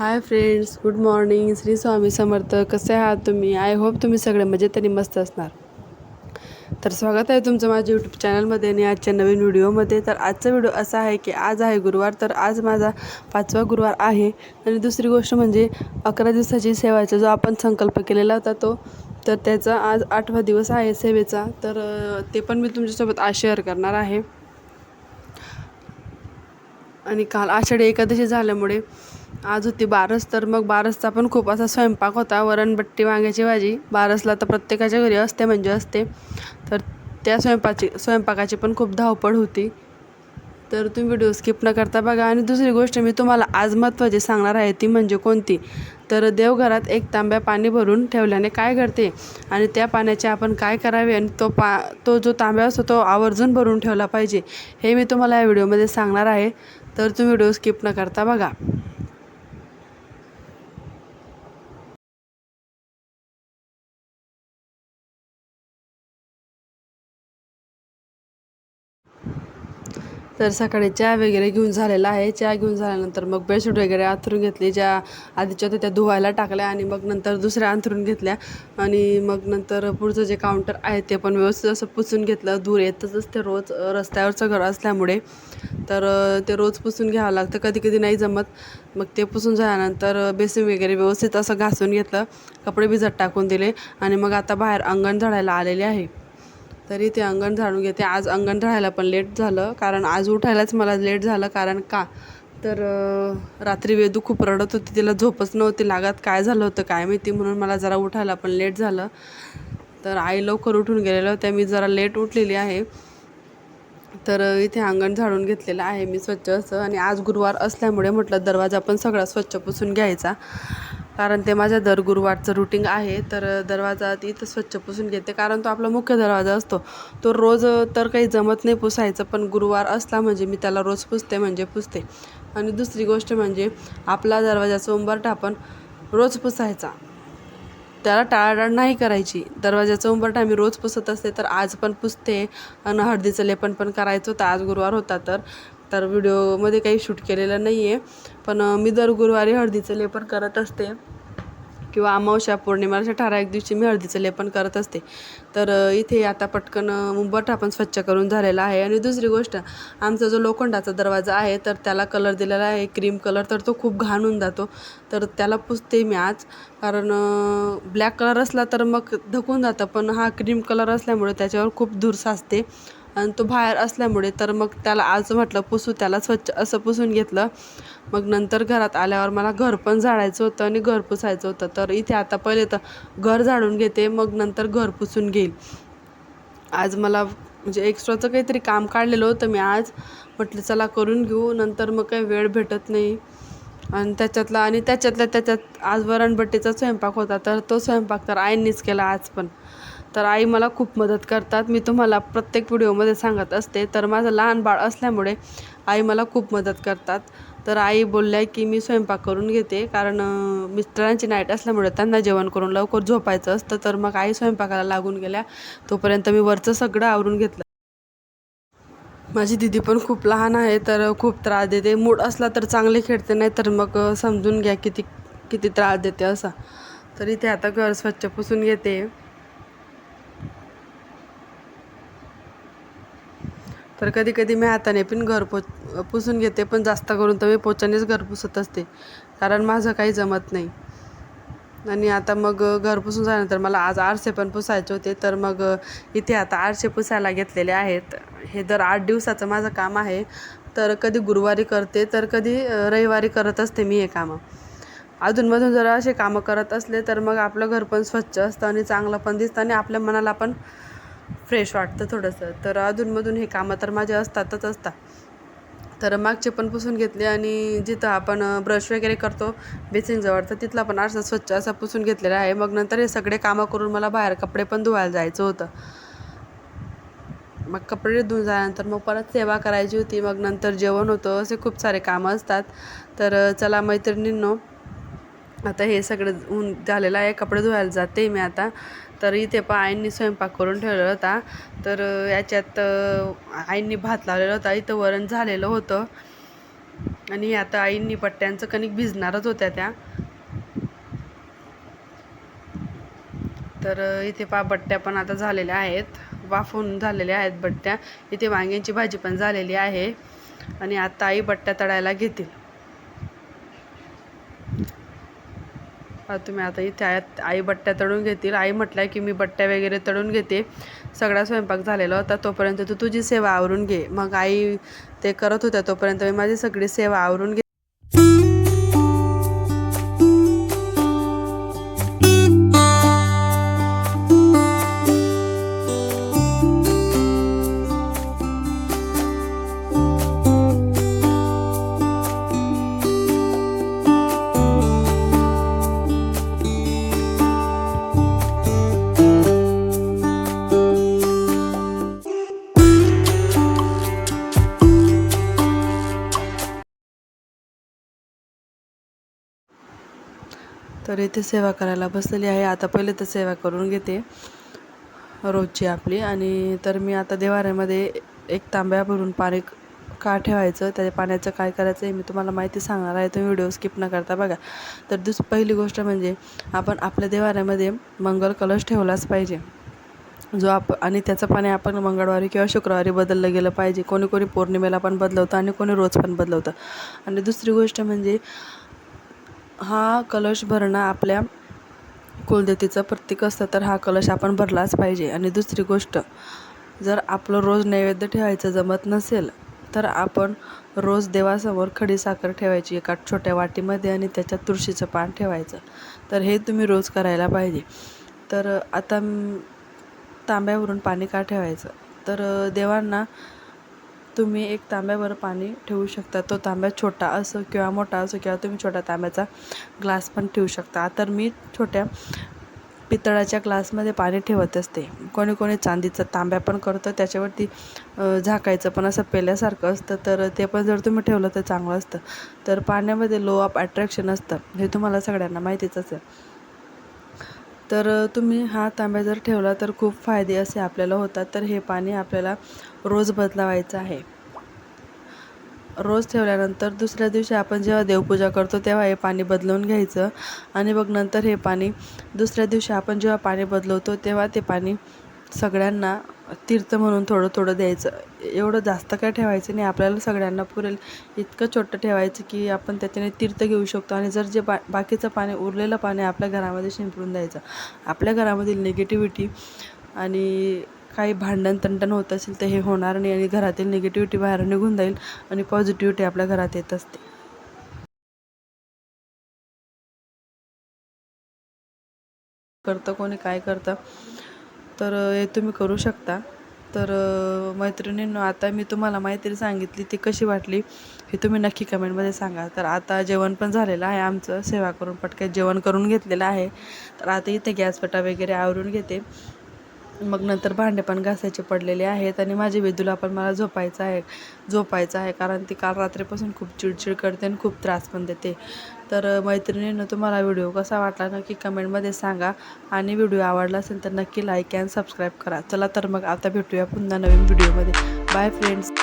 Hi friends good morning. Shri Swami Samarth. कसे आहात तुम्ही? आय होप तुम्ही सगळे मजेत आणि मस्त असणार. तर स्वागत आहे तुमचं माझ्या यूट्यूब चॅनलमध्ये आणि आजच्या नवीन व्हिडिओमध्ये. तर आजचा व्हिडिओ असा आहे की आज आहे गुरुवार तर आज माझा पाचवा गुरुवार आहे. आणि दुसरी गोष्ट म्हणजे अकरा दिवसाची सेवाचा जो आपण संकल्प केलेला होता तो तर त्याचा आज आठवा दिवस आहे सेवेचा. तर ते पण मी तुमच्यासोबत आज शेअर करणार आहे. आणि काल आषाढी एकादशी झाल्यामुळे आज होती बारस तर मग बारसचा पण खूप असा स्वयंपाक होता. वरणबट्टी वांग्याची भाजी. बारसला तर प्रत्येकाच्या घरी असते म्हणजे असते. तर त्या स्वयंपाची स्वयंपाकाची पण खूप धावपळ होती. तर तुम्ही व्हिडिओ स्किप न करता बघा. आणि दुसरी गोष्ट मी तुम्हाला आज महत्त्वाची सांगणार आहे ती म्हणजे कोणती? तर देवघरात एक तांब्या पाणी भरून ठेवल्याने काय घडते? आणि त्या पाण्याचे आपण काय करावे? आणि तो पा तो जो तांब्या असतो तो आवर्जून भरून ठेवला पाहिजे हे मी तुम्हाला या व्हिडिओमध्ये सांगणार आहे. तर तुम्ही व्हिडिओ स्किप न करता बघा. तर सकाळी चहा वगैरे घेऊन झालेला आहे. चहा घेऊन झाल्यानंतर मग बेडशीट वगैरे अंथरून घेतली. ज्या आधीच्या होत्या त्या धुवायला टाकल्या आणि मग नंतर दुसऱ्या अंथरून घेतल्या. आणि मग नंतर पुढचं जे काउंटर आहे ते पण व्यवस्थित असं पुसून घेतलं. दूर येतच असते रोज रस्त्यावरचं घर असल्यामुळे. तर ते रोज पुसून घ्यावं लागतं. कधी कधी नाही जमत. मग ते पुसून झाल्यानंतर बेसिन वगैरे व्यवस्थित असं घासून घेतलं. कपडे भिजत टाकून दिले. आणि मग आता बाहेर अंगण झाडायला आलेले आहे. तरी ते अंगण झाडून घेते. आज अंगण झाडायला पण लेट झालं. कारण आज उठायलाच मला लेट झालं. कारण का? तर रात्री वेदू खूप रडत होती. तिला झोपच नव्हती लागत. काय झालं होतं काय माहिती? म्हणून मला जरा उठायला पण लेट झालं. तर आई लवकर उठून गेलेल्या होत्या मी जरा लेट उठलेली आहे. तर इथे अंगण झाडून घेतलेलं आहे. मी स्वच्छ असं. आणि आज गुरुवार असल्यामुळे म्हटलं दरवाजा पण सगळा स्वच्छ पुसून घ्यायचा. कारण ते माझ्या दर गुरुवारचं रुटीन आहे तर दरवाजा इथं स्वच्छ पुसून घेते. कारण तो आपला मुख्य दरवाजा असतो. तो रोज तर काही जमत नाही पुसायचं पण गुरुवार असला म्हणजे मी त्याला रोज पुसते म्हणजे पुसते. आणि दुसरी गोष्ट म्हणजे आपला दरवाजाचा उंबरठा आपण रोज पुसायचा. त्याला टाळाटाळ नाही करायची. दरवाजाचा उंबरठा मी रोज पुसत असते तर आज पण पुसते. आणि हळदीचं लेपन पण करायचं होतं आज गुरुवार होता तर तर व्हिडिओमध्ये काही शूट केलेलं नाही आहे पण मी दर गुरुवारी हळदीचं लेपन करत असते. किंवा अमावस्या पौर्णिमाच्या ठराविक दिवशी मी हळदीचं लेपन करत असते. तर इथे आता पटकन मुंबट आपण स्वच्छ करून झालेला आहे. आणि दुसरी गोष्ट आमचा जो लोखंडाचा दरवाजा आहे तर त्याला कलर दिलेला आहे. क्रीम कलर तर तो खूप घाण होऊन जातो. तर त्याला पुसते मी आज. कारण ब्लॅक कलर असला तर मग धकून जातं. पण हा क्रीम कलर असल्यामुळे त्याच्यावर खूप धूर साचते. आणि तो बाहेर असल्यामुळे तर मग त्याला आज म्हटलं पुसू त्याला स्वच्छ असं पुसून घेतलं. मग नंतर घरात आल्यावर मला घर पण झाडायचं होतं आणि घर पुसायचं होतं. तर इथे आता पहिले तर घर झाडून घेते मग नंतर घर पुसून घेईल. आज मला म्हणजे एक्स्ट्राचं काहीतरी काम काढलेलं होतं मी आज. म्हटलं चला करून घेऊ. नंतर मग काही वेळ भेटत नाही. आणि त्याच्यातला आणि त्याच्यातल्या त्याच्यात आज वरणबट्टीचा स्वयंपाक होता. तर तो स्वयंपाक तर आईंनीच केला आज पण. तर आई मला खूप मदत करतात. मी तुम्हाला प्रत्येक व्हिडिओमध्ये सांगत असते. तर माझं लहान बाळ असल्यामुळे आई मला खूप मदत करतात. तर आई बोलल्या की मी स्वयंपाक करून घेते. कारण मिस्टरांची नाईट असल्यामुळे त्यांना जेवण करून लवकर झोपायचं असतं. तर मग आई स्वयंपाकाला लागून गेल्या. तोपर्यंत मी वरचं सगळं आवरून घेतलं. माझी दिदी पण खूप लहान आहे तर खूप त्रास देते. मूड असला तर चांगले खेळते नाही तर मग समजून घ्या किती किती त्रास देते असा. तर इथे आता घर स्वच्छ पुसून घेते. तर कधी कधी मी हाताने पण घर पो पुसून घेते पण जास्त करून तर मी पोचानेच घर पुसत असते. कारण माझं काही जमत नाही. आणि आता मग घर पुसून झाल्यानंतर मला आज आरसे पण पुसायचे होते. तर मग इथे आता आरसे पुसायला घेतलेले आहेत. हे दर आठ दिवसाचं माझं काम आहे. तर कधी गुरुवारी करते तर कधी रविवारी करत असते मी हे कामं. अधूनमधून जर असे कामं करत असले तर मग आपलं घर पण स्वच्छ असतं आणि चांगलं पण दिसतं आणि आपल्या मनाला पण फ्रेश वाटतं थोडंसं. तर अधूनमधून हे कामं तर माझे असतातच असतात तर मागचे पण पुसून घेतले आणि जिथं आपण ब्रश वगैरे करतो बेसिनजवळ तर तिथला पण आरसा स्वच्छ असा पुसून घेतलेला आहे. मग नंतर हे सगळे कामं करून मला बाहेर कपडे पण धुवायला जायचं होतं. मग कपडे धुवून झाल्यानंतर मग परत सेवा करायची होती. मग नंतर जेवण होतं. असे खूप सारे कामं असतात. तर चला मैत्रिणींनो आता हे सगळं ऊन झालेलं आहे कपडे धुवायला जाते मी आता. तर इथे पण आईंनी स्वयंपाक करून ठेवलेला होता. तर याच्यात आईंनी भात लावलेला होता. इथं वरण झालेलं होतं. आणि आता आईंनी बट्ट्यांचं कणिक भिजणारच होत्या त्या. तर इथे पा बट्ट्या पण आता झालेल्या आहेत. वाफून झालेल्या आहेत बट्ट्या. इथे वांग्यांची भाजी पण झालेली आहे. आणि आता आई बट्ट्या तळायला घेतील. तुम्ही आता इथे आयात आई बट्ट्या तळून घेतील. आई म्हटलं की मी बट्ट्या वगैरे तळून घेते. सगळा स्वयंपाक झालेला होता तोपर्यंत तू तुझी सेवा आवरून घे. मग आई ते करत होत्या तोपर्यंत मी माझी सगळी सेवा आवरून घे. तर इथे सेवा करायला बसलेली आहे. आता पहिले तर सेवा करून घेते रोजची आपली. आणि तर मी आता देवाऱ्यामध्ये एक तांब्या भरून पाणी का ठेवायचं त्या पाण्याचं काय करायचं हे मी तुम्हाला माहिती सांगणार आहे. तुम्ही व्हिडिओ स्किप न करता बघा. तर दुस पहिली गोष्ट म्हणजे आपण आपल्या देवाऱ्यामध्ये मंगल कलश ठेवलाच पाहिजे. जो आप आणि त्याचं पाणी आपण मंगळवारी किंवा शुक्रवारी बदललं गेलं पाहिजे. कोणी कोणी पौर्णिमेला पण बदलवतं आणि कोणी रोज पण बदलवतं. आणि दुसरी गोष्ट म्हणजे हा कलश भरणं आपल्या कुलदेवतेचं प्रतीक असतं तर हा कलश आपण भरलाच पाहिजे. आणि दुसरी गोष्ट जर आपलं रोज नैवेद्य ठेवायचं जमत नसेल तर आपण रोज देवासमोर खडी साखर ठेवायची एका छोट्या वाटीमध्ये आणि त्याच्यात तुळशीचं पान ठेवायचं. तर हे तुम्ही रोज करायला पाहिजे. तर आता तांब्यावरून पाणी का ठेवायचं? तर देवांना तुम्ही एक तांब्यावर पाणी ठेवू शकता. तो तांब्या छोटा असो किंवा मोठा असो किंवा तुम्ही छोट्या तांब्याचा ग्लास पण ठेवू शकता. तर मी छोट्या पितळाच्या ग्लासमध्ये पाणी ठेवत असते. कोणी कोणी चांदीचा तांब्या पण करतं. त्याच्यावरती झाकायचं पण असं पेल्यासारखं असतं. तर ते पण जर तुम्ही ठेवलं तर चांगलं असतं. तर पाण्यामध्ये लो ऑफ अट्रॅक्शन असतं. हे तुम्हाला सगळ्यांना माहितीच असेल. तर तुम्ही हा तांब्या जर ठेवला तर खूप फायदे असे आपल्याला होतात. तर हे पाणी आपल्याला रोज बदलावायचं आहे. रोज ठेवल्यानंतर दुसऱ्या दिवशी आपण जेव्हा देवपूजा करतो तेव्हा हे पाणी बदलवून घ्यायचं. आणि मग नंतर हे पाणी दुसऱ्या दिवशी आपण जेव्हा पाणी बदलवतो तेव्हा ते पाणी सगळ्यांना तीर्थ म्हणून थोडं थोडं द्यायचं. एवढं जास्त काय ठेवायचं नाही. आपल्याला सगळ्यांना पुरेल इतकं छोटं ठेवायचं की आपण त्याच्याने तीर्थ घेऊ शकतो. आणि जर जे बा बाकीचं पाणी उरलेलं पाणी आपल्या घरामध्ये शिंपडून द्यायचं. आपल्या घरामधील निगेटिव्हिटी आणि काही भांडण तंटण होत असेल तर हे होणार नाही आणि घरातील निगेटिव्हिटी बाहेर निघून जाईल आणि पॉझिटिव्हिटी आपल्या घरात येत असते. करतं कोणी काय करतं? तर हे तुम्ही करू शकता. तर मैत्रिणींनो आता मी तुम्हाला माहिती सांगितली ती कशी वाटली हे तुम्ही नक्की कमेंटमध्ये सांगा. तर आता जेवण पण झालेलं आहे आमचं सेवा करून पटक्यात जेवण करून घेतलेलं आहे. तर आता इथे गॅस पटा वगैरे आवरून घेते. मग नंतर भांडे पण घासायचे पडलेले आहेत आणि माझ्या वेदूला पण मला झोपायचं आहे झोपायचं आहे कारण ती काल रात्रीपासून खूप चिडचिड करते आणि खूप त्रास पण देते. तर मैत्रिणीनं तुम्हाला व्हिडिओ कसा वाटला नक्की कमेंटमध्ये सांगा आणि व्हिडिओ आवडला असेल तर नक्की लाईक अँड सबस्क्राईब करा. चला तर मग आता भेटूया पुन्हा नवीन व्हिडिओमध्ये. Bye friends.